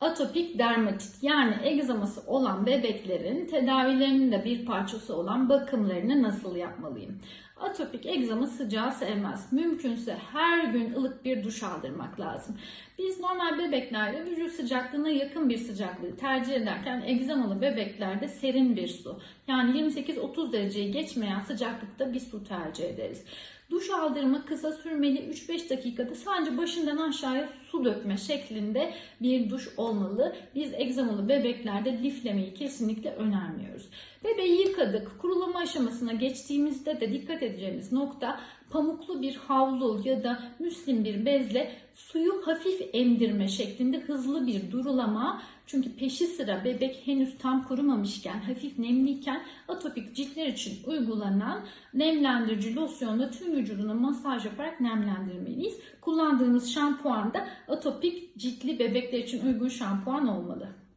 Atopik dermatit yani egzaması olan bebeklerin tedavilerinin de bir parçası olan bakımlarını nasıl yapmalıyım? Atopik egzama sıcağı sevmez. Mümkünse her gün ılık bir duş aldırmak lazım. Biz normal bebeklerde vücut sıcaklığına yakın bir sıcaklığı tercih ederken egzamalı bebeklerde serin bir su yani 28-30 dereceyi geçmeyen sıcaklıkta bir su tercih ederiz. Duş aldırma kısa sürmeli 3-5 dakikada sadece başından aşağıya su dökme şeklinde bir duş olmalı. Biz egzamalı bebeklerde liflemeyi kesinlikle önermiyoruz. Bebeği yıkadık. Kurulama aşamasına geçtiğimizde de dikkat edeceğimiz nokta pamuklu bir havlu ya da müslim bir bezle suyu hafif emdirme şeklinde hızlı bir durulama. Çünkü peşi sıra bebek henüz tam kurumamışken, hafif nemliyken atopik ciltler için uygulanan nemlendirici losyonla tüm vücuduna masaj yaparak nemlendirmeliyiz. Kullandığımız şampuan da atopik ciltli bebekler için uygun şampuan olmalı.